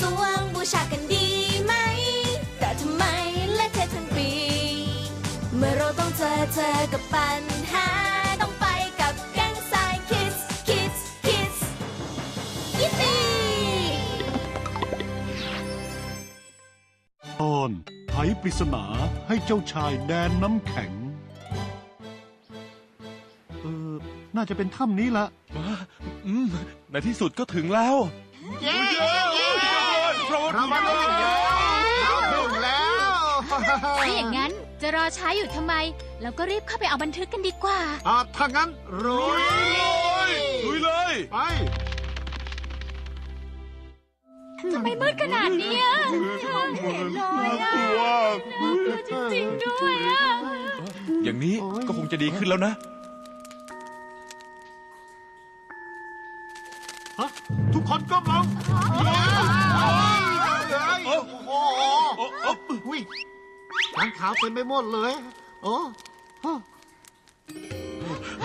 สวงบูชากันดีไหม แต่ทำไมและเททั้งปี เมื่อเราต้องเจอเจอกับปัญหา ต้องไปกับแก๊งสายคิสคิสคิสยิปปี้ตอนไขปริศนาให้เจ้าชายแดนน้ำแข็ง เออ น่าจะเป็นถ้ำนี้ละ อืมในที่สุดก็ถึงแล้ว เย้ รามาถึงแล้วเราถึงแล้วถ้าอย่างนั้นจะรอช้าอยู่ทำไม เราก็รีบเข้าไปเอาบันทึกกันดีกว่า อ่าถ้างั้นรุยลุยเลยไป ทำไมมืดขนาดนี้อะเห็นเลยอะกลัวจริงๆด้วยอะอย่างนี้ก็คงจะดีขึ้นแล้วนะฮะทุกคนก้มลง โอ้โหวิ่งทางขาวเต็มไปหมดเลย โอ้โอ้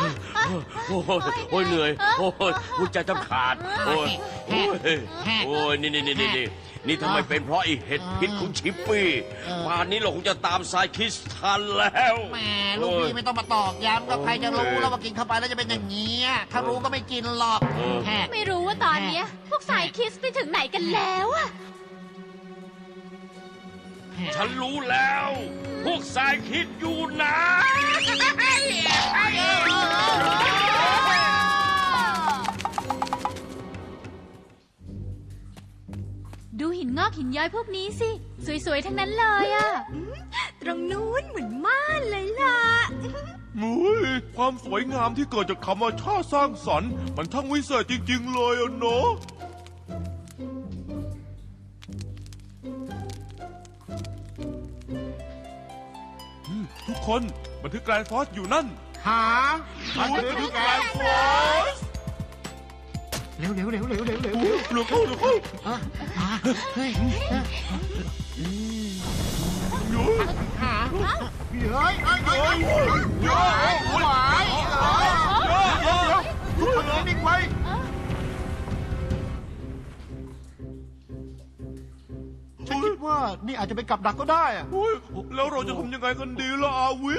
ยโอ้ยเหนื่อย โอ้ยหัวใจจะขาด โอ้ยโอ้ยโอ้ยนี่นี่นี่นี่นี่นี่ทำไมเป็นเพราะไอเห็ดพิษของชิปปี้ป่านนี้เราคงจะตามสายคิสทันแล้วแหมลูกพี่ไม่ต้องมาตอกย้ำก็ใครจะรู้แล้วว่ากินเข้าไปแล้วจะเป็นอย่างนี้ถ้ารู้ก็ไม่กินหรอกไม่รู้ว่าตอนนี้พวกสายคิสไปถึงไหนกันแล้วอะ ฉันรู้แล้ว พวกสายคิดอยู่ไหนดูหินงอกหินย้อยพวกนี้สิ สวยๆ ทั้งนั้นเลยอะตรงนู้นเหมือนม่านเลยล่ะ มุ้ยความสวยงามที่เกิดจากธรรมชาติสร้างสรรค์ มันทั้งวิเศษจริง ๆ เลยอะเนาะ ทุกคนบันทึกแกรนด์ฟอสอยู่นั่น หามาบันถึทึงกแกแกรนด์ฟอสเร็วเร็วเร็วเร็วเร็วเร็วเร็วเข้าเร็วเข้าเฮ้ยอยู่หาเฮ้ยเฮ้ยเฮ้ยเฮ้ย จจะเป็นกับดักก็ได้อะโอ้ยแล้วเราจะทำยังไงกันดีล่ะอาวิ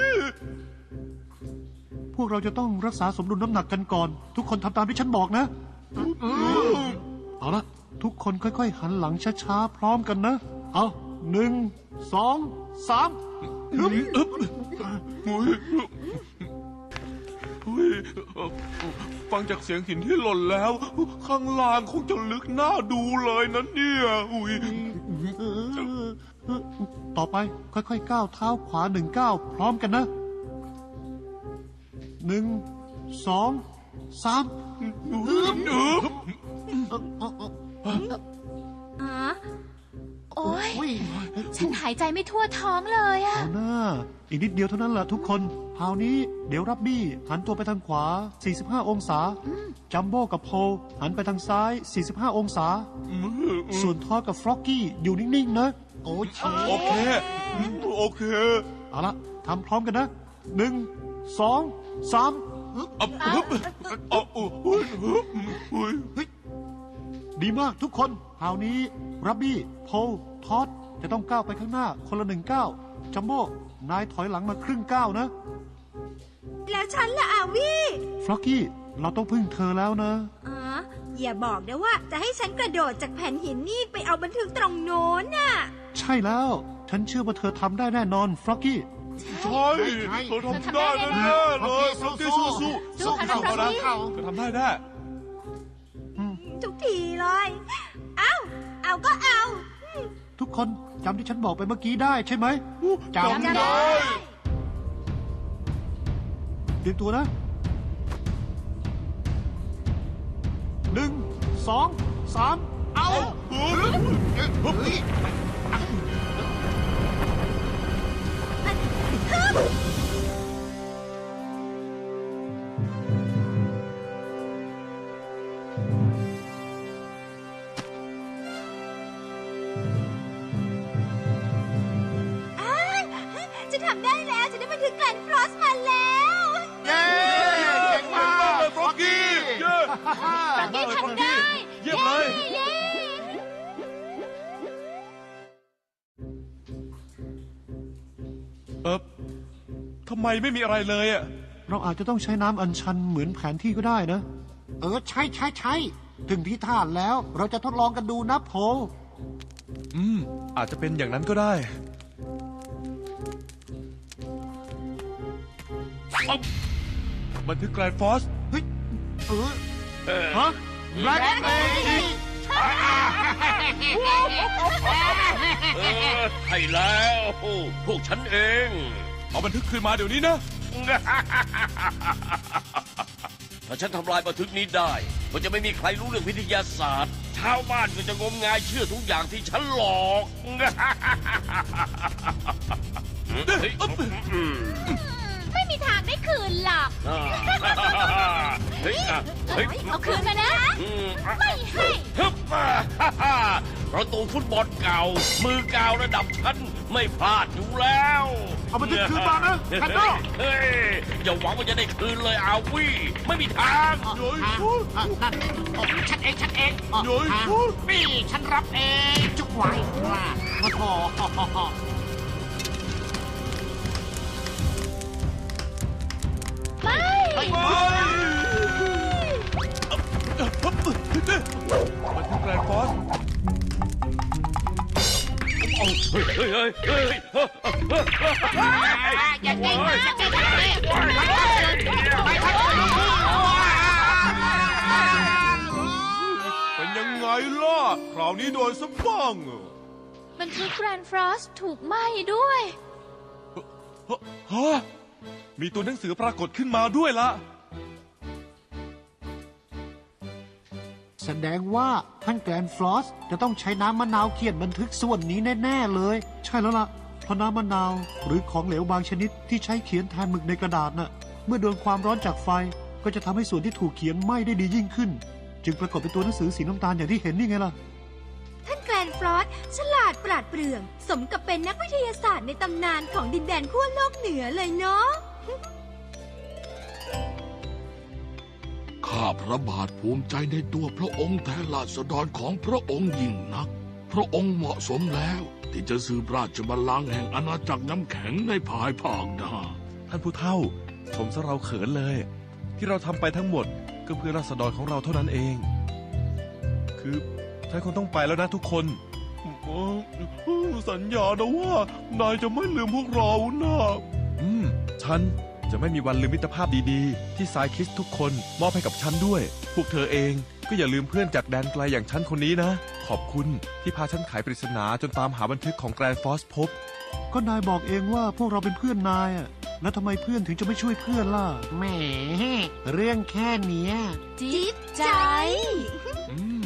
พวกเราจะต้องรักษาสมดุลน้ำหนักกันก่อน ทุกคนทำตามที่ฉันบอกนะ เอาละทุกคนค่อยๆ หันหลังช้าๆ พร้อมกันนะ เอาหนึ่งสองสามอึ๊บอึ๊บโอ้ยโอ้ยฟังจากเสียงหินที่หล่นแล้ว ข้างล่างคงจะลึกน่าดูเลยนะเนี่ย อุ้ย ต่อไปค่อยๆก้าวเท้าขวาหนึ่งก้าวพร้อมกันนะหนึ่งสองสามอึ๊บอึ๊บอ๋อ โอ้ยอุ้ยฉันหายใจไม่ทั่วท้องเลยอะเอาหน้า อีกนิดเดียวเท่านั้นแหละทุกคนคราวนี้เดี๋ยวรับบี้หันตัวไปทางขวา 45 องศา จัมโบ้กับโพลหันไปทางซ้าย 45 องศา ส่วนทอดกับฟรอกกี้อยู่นิ่งๆนะ โอ้เชโอเคโอเคเอาละทำพร้อมกันนะหนึ่งสองสาม อับอึ๊บเอาอุ้ยอึ๊บอุ้ย ดีมากทุกคนคราวนี้รับบี้โพลทอดจะต้องก้าวไปข้างหน้าคนละหนึ่งก้าวจัมโบ้นายถอยหลังมาครึ่งก้าวนะ แล้วฉันล่ะอาวีฟรอกกี้เราต้องพึ่งเธอแล้วนะ อ๋อ อย่าบอกนะว่าจะให้ฉันกระโดดจากแผ่นหินนี่ไปเอาบันทึกตรงโน้นน่ะ ใช่แล้ว ฉันเชื่อว่าเธอทำได้แน่นอนฟรอกกี้ ใช่เธอทำได้แน่ๆเลยฟรอกกี้สู้สู้สู้ค่ะเขานะฟรอกกี้เธอทำได้แน่ ทุกทีเลย เอาเอาก็เอา ทุกคนจำที่ฉันบอกไปเมื่อกี้ได้ใช่ไหมจำได้เตรียมตัวนะหนึ่งสองสามเอาับได้แล้วฉันได้บันทึกการฟรอสมาแล้วเย้เก่งมากเลยฟรอกกี้เย้บังกี้ทำได้เย้เย้เออทำไมไม่มีอะไรเลยอะเราอาจจะต้องใช้น้ำอัญชันเหมือนแผนที่ก็ได้นะ เออ ใช่ใช่ใช่ถึงที่ท่านแล้วเราจะทดลองกันดูนะโพอืม อาจจะเป็นอย่างนั้นก็ได้ อ๊อบบันทึกแกรนด์ฟอสเฮ้ยเออฮะแบล็คเมจิกเออใช่แล้ว พวกฉันเอง เอาบันทึกคืนมาเดี๋ยวนี้นะ ถ้าฉันทำลายบันทึกนี้ได้ก็จะไม่มีใครรู้เรื่องวิทยาศาสตร์ ชาวบ้านก็จะงมงายเชื่อทุกอย่างที่ฉันหลอก เฮ้ยอะเฮ้ยเอาคืนมานะ อืมไม่ให้ฮึบอ่าฮ่าฮ่าประตูฟุตบอลเก่า มือกาวระดับฉันไม่พลาดอยู่แล้วเอาบันทึกคืนมานะแคนโดเฮ้ยอย่าหวังว่าจะได้คืนเลยอาวีไม่มีทางอะอะนั่นโอ้ฉันเองฉันเองอะโอ้ยอะนี่ฉันรับเองจุกไว้ว่าโอ้โหไม่ อย่าเก่งมากอย่าเก่งมากไปทักไปทักเป็นยังไงล่ะ คราวนี้โดนซะบ้างอะบันทึกแกรนฟรอสถูกไหม้ด้วยฮะฮะ มีตัวหนังสือปรากฏขึ้นมาด้วยละ แสดงว่าท่านแกรนฟลอสจะต้องใช้น้ำมะนาวเขียนบันทึกส่วนนี้แน่ๆเลย ใช่แล้วล่ะเพราะน้ำมะนาวหรือของเหลวบางชนิดที่ใช้เขียนแทนหมึกในกระดาษน่ะ เมื่อโดนความร้อนจากไฟก็จะทำให้ส่วนที่ถูกเขียนไหม้ได้ดียิ่งขึ้น จึงปรากฏเป็นตัวหนังสือสีน้ำตาลอย่างที่เห็นนี่ไงล่ะ ท่านแกรนฟรอสฉลาดปราดเปรื่อง สมกับเป็นนักวิทยาศาสตร์ในตำนานของดินแดนขั้วโลกเหนือเลยเนาะ พระบาทภูมิใจในตัวพระองค์แทนราษฎรของพระองค์ยิ่งนัก พระองค์เหมาะสมแล้วที่จะสืบราชบัลลังก์แห่งอาณาจักรน้ำแข็งในภายภาคหน้า ท่านผู้เฒ่า ชมซะเราเขินเลย ที่เราทำไปทั้งหมดก็เพื่อราษฎรของเราเท่านั้นเอง คือฉันคงต้องไปแล้วนะทุกคนเอ่อสัญญานะว่านายจะไม่ลืมพวกเรานะ อืม ฉัน จะไม่มีวันลืมมิตรภาพดีๆ ที่สายคิสทุกคนมอบให้กับฉันด้วย พวกเธอเองก็อย่าลืมเพื่อนจากแดนไกลอย่างฉันคนนี้นะ ขอบคุณที่พาฉันไขปริศนาจนตามหาบันทึกของแกรนฟอสพบ ก็นายบอกเองว่าพวกเราเป็นเพื่อนนายอะแล้วทำไมเพื่อนถึงจะไม่ช่วยเพื่อนล่ะ แหม เรื่องแค่เนี้ย จิ๊บใจ อืม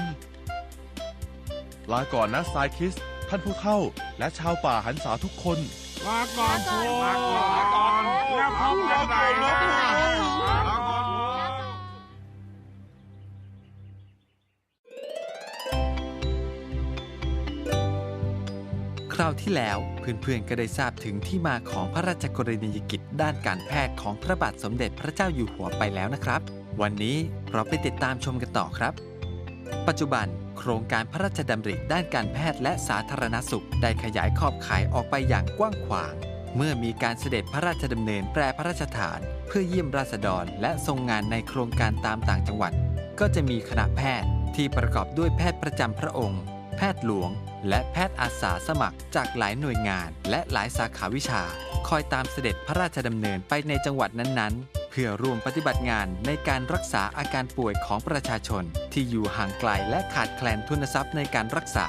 ลาก่อนนะสายคิส ท่านผู้เฒ่า และชาวป่าหันษาทุกคน ลาก่อนโพลาก่อน แล้วพบกันใหม่นะลาก่อนคราวที่แล้วเพื่อนๆก็ได้ทราบถึงที่มาของพระราชกรณียกิจด้านการแพทย์ของพระบาทสมเด็จพระเจ้าอยู่หัวไปแล้วนะครับ วันนี้เราไปติดตามชมกันต่อครับ ปัจจุบันโครงการพระราชดำริด้านการแพทย์และสาธารณสุข ได้ขยายขอบข่ายออกไปอย่างกว้างขวาง เมื่อมีการเสด็จพระราชดำเนินแปรพระราชฐาน เพื่อเยี่ยมราษฎรและทรงงานในโครงการตามต่างจังหวัด ก็จะมีคณะแพทย์ที่ประกอบด้วยแพทย์ประจำพระองค์ แพทย์หลวง และแพทย์อาสาสมัครจากหลายหน่วยงาน และหลายสาขาวิชา คอยตามเสด็จพระราชดำเนินไปในจังหวัดนั้นๆ เพื่อร่วมปฏิบัติงานในการรักษาอาการป่วยของประชาชน ที่อยู่ห่างไกลและขาดแคลนทุนทรัพย์ในการรักษา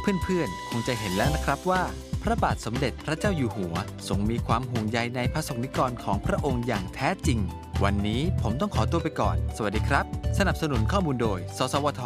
เพื่อนๆ คงจะเห็นแล้วนะครับว่า พระบาทสมเด็จพระเจ้าอยู่หัวทรงมีความห่วงใยในพระสงฆ์นิกรของพระองค์อย่างแท้จริง วันนี้ผมต้องขอตัวไปก่อน สวัสดีครับ สนับสนุนข้อมูลโดย สสวท